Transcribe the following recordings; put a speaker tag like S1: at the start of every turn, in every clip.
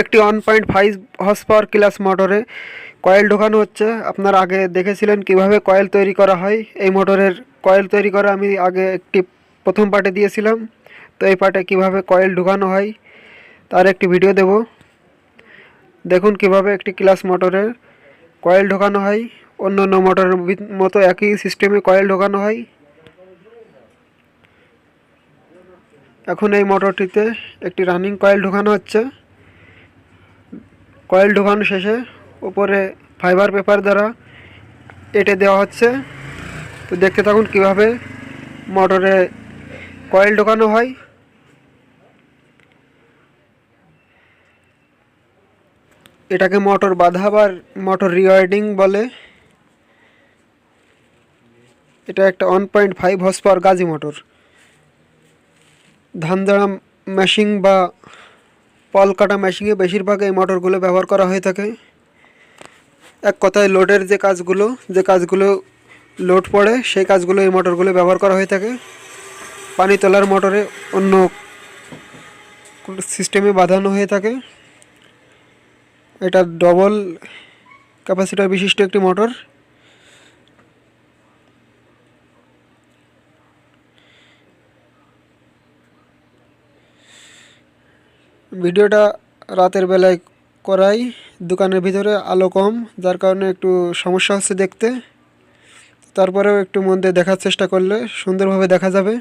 S1: একটি one point five horse power class মোটরে coil ঢোকানো হচ্ছে। আপনারা আগে দেখেছিলেন কীভাবে কয়েল তৈরি করা হয়। এই মোটরের কয়েল তৈরি করা আমি আগে একটি প্রথম পার্টে দিয়েছিলাম। তো এই পার্টে কীভাবে কয়েল ঢোকানো হয়, তার একটি ভিডিও দেব। দেখুন কীভাবে একটি ক্লাস মোটরের কয়েল ঢোকানো হয়। অন্য অন্য মোটরের মতো একই সিস্টেমে কয়েল ঢোকানো হয়। এখন এই মোটরটিতে একটি রানিং কয়েল ঢোকানো হচ্ছে। কয়েল ঢোকানো শেষে উপরে ফাইবার পেপার দ্বারা এঁটে দেওয়া হচ্ছে। তো দেখতে থাকুন কীভাবে মোটরে কয়েল ঢোকানো হয়। এটাকে মোটর বাধা বা মোটর রিওয়ার্ডিং বলে। এটা একটা one point five horse power Gazi motor. ধান ঝাড়া মেশিন বা পল কাটা মেশিনে বেশিরভাগ এই মোটরগুলো ব্যবহার করা হয়ে থাকে। এক কথায় লোডের যে কাজগুলো যে কাজগুলো লোড পড়ে, সেই কাজগুলো এই মোটরগুলো ব্যবহার করা হয়ে থাকে। পানি তোলার মোটরে অন্য সিস্টেমে বাঁধানো হয়ে থাকে। এটা ডবল ক্যাপাসিটার বিশিষ্ট একটি মোটর। ভিডিওটা রাতের বেলায় করাই, দোকানের ভিতরে আলো কম, যার কারণে একটু সমস্যা হচ্ছে দেখতে। তারপরেও একটু মন দিয়ে দেখার চেষ্টা করলে সুন্দরভাবে দেখা যাবে।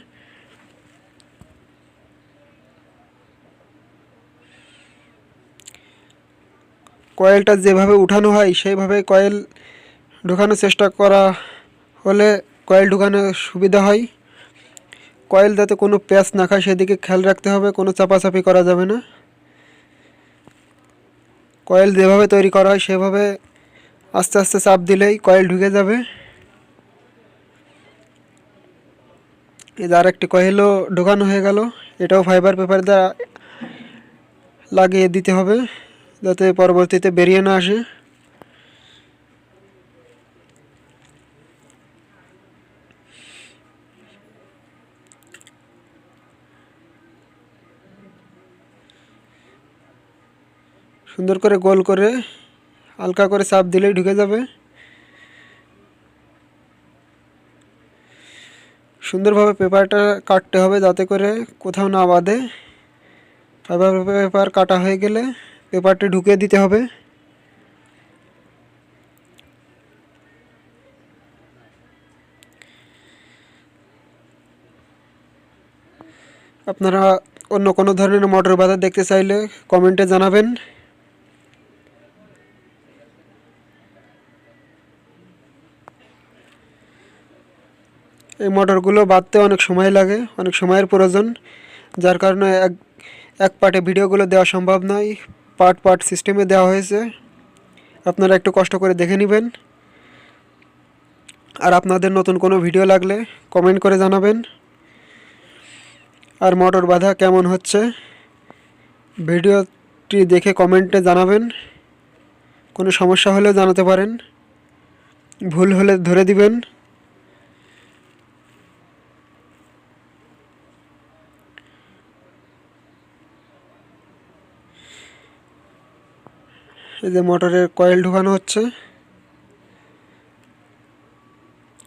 S1: কয়েলটা যেভাবে উঠানো হয়, সেইভাবে কয়েল ঢোকানোর চেষ্টা করা হলে কয়েল ঢোকানো সুবিধা হয়। কয়েল যাতে কোনো প্যাচ না খায়, সেদিকে খেয়াল রাখতে হবে, কোনো চাপাচাপি করা যাবে না। কয়েল যেভাবে তৈরি করা হয়, সেভাবে আস্তে আস্তে চাপ দিলেই কয়েল ঢুকে যাবে। যে আর একটি কয়েলও ঢোকানো হয়ে গেল। এটাও ফাইবার পেপার দ্বারা লাগিয়ে দিতে হবে, যাতে পরবর্তীতে বেরিয়ে না আসে। সুন্দর করে গোল করে হালকা করে চাপ দিলেই ঢুকে যাবে। সুন্দরভাবে পেপারটা কাটতে হবে যাতে করে কোথাও না বাঁধে। ফাইবার পেপার কাটা হয়ে গেলে পেপারটি ঢুকিয়ে দিতে হবে। আপনারা অন্য কোনো ধরনের মোটর বাজার দেখতে চাইলে কমেন্টে জানাবেন। এই মোটরগুলো বাঁধতে অনেক সময় লাগে, অনেক সময়ের প্রয়োজন। যার কারণে এক এক পার্টে ভিডিওগুলো দেওয়া সম্ভব নয়, পার্ট পার্ট সিস্টেমে দেওয়া হয়েছে। আপনারা একটু কষ্ট করে দেখে নেবেন। আর আপনাদের নতুন কোনো ভিডিও লাগলে কমেন্ট করে জানাবেন। আর মোটর বাঁধা কেমন হচ্ছে, ভিডিওটি দেখে কমেন্টে জানাবেন। কোনো সমস্যা হলেও জানাতে পারেন। ভুল হলে ধরে দিবেন। এই যে মোটরের কয়েল ঢোকানো হচ্ছে।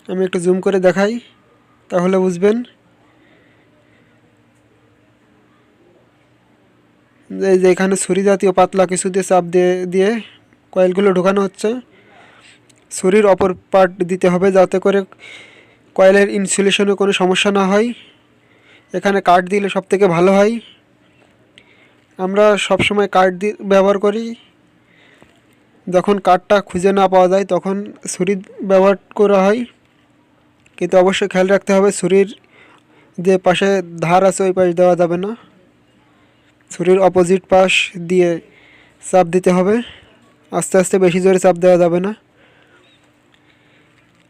S1: আমি একটু জুম করে দেখাই, তাহলে বুঝবেন। এই যে এখানে ছুরি জাতীয় পাতলা কিছু দিয়ে চাপ দিয়ে দিয়ে কয়েলগুলো ঢোকানো হচ্ছে। ছুরির অপর পার্ট দিতে হবে যাতে করে কয়েলের ইনসুলেশনে কোনো সমস্যা না হয়। এখানে কাঠ দিলে সব থেকে ভালো হয়। আমরা সবসময় কাঠ দিয়ে ব্যবহার করি। যখন কাঠটা খুঁজে না পাওয়া যায়, তখন ছুরি ব্যবহার করা হয়। কিন্তু অবশ্যই খেয়াল রাখতে হবে, ছুরির যে পাশে ধার আছে, ওই পাশ দেওয়া যাবে না। ছুরির অপোজিট পাশ দিয়ে চাপ দিতে হবে। আস্তে আস্তে বেশি জোরে চাপ দেওয়া যাবে না।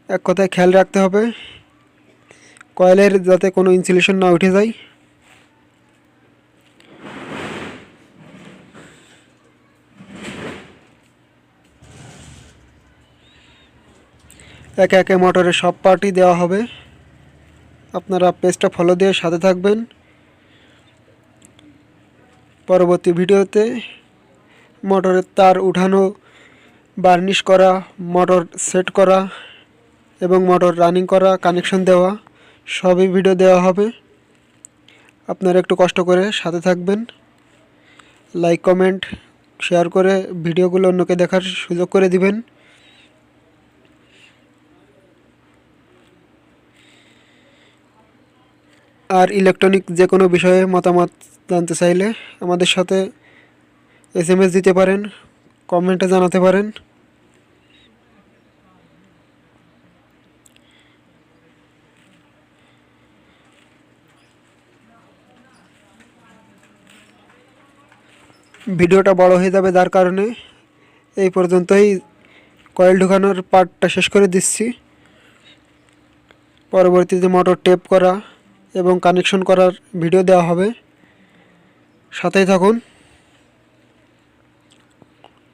S1: এক কথায় খেয়াল রাখতে হবে, কয়েলের যাতে কোনো ইনসুলেশন না উঠে যায়। একে একে মোটরের সব পার্টই দেওয়া হবে। আপনারা পেজটা ফলো দিয়ে সাথে থাকবেন। পরবর্তী ভিডিওতে মোটরের তার উঠানো বার্নিশ করা মোটর সেট করা এবং মোটর রানিং করা কানেকশন দেওয়া সবই ভিডিও দেওয়া হবে। আপনারা একটু কষ্ট করে সাথে থাকবেন। লাইক কমেন্ট শেয়ার করে ভিডিওগুলো অন্যকে দেখার সুযোগ করে দিবেন। আর ইলেকট্রনিক যে কোনো বিষয়ে মতামত জানতে চাইলে আমাদের সাথে এস এম এস দিতে পারেন কমেন্টে জানাতে পারেন। ভিডিওটা বড় হয়ে যাবে যার কারণে এই পর্যন্তই। কয়েল ঢুকানোর পার্টটা শেষ করে দিচ্ছি। পরবর্তীতে মোটর টেপ করা। এবং কানেকশন করার ভিডিও দেওয়া হবে। সাথেই থাকুন।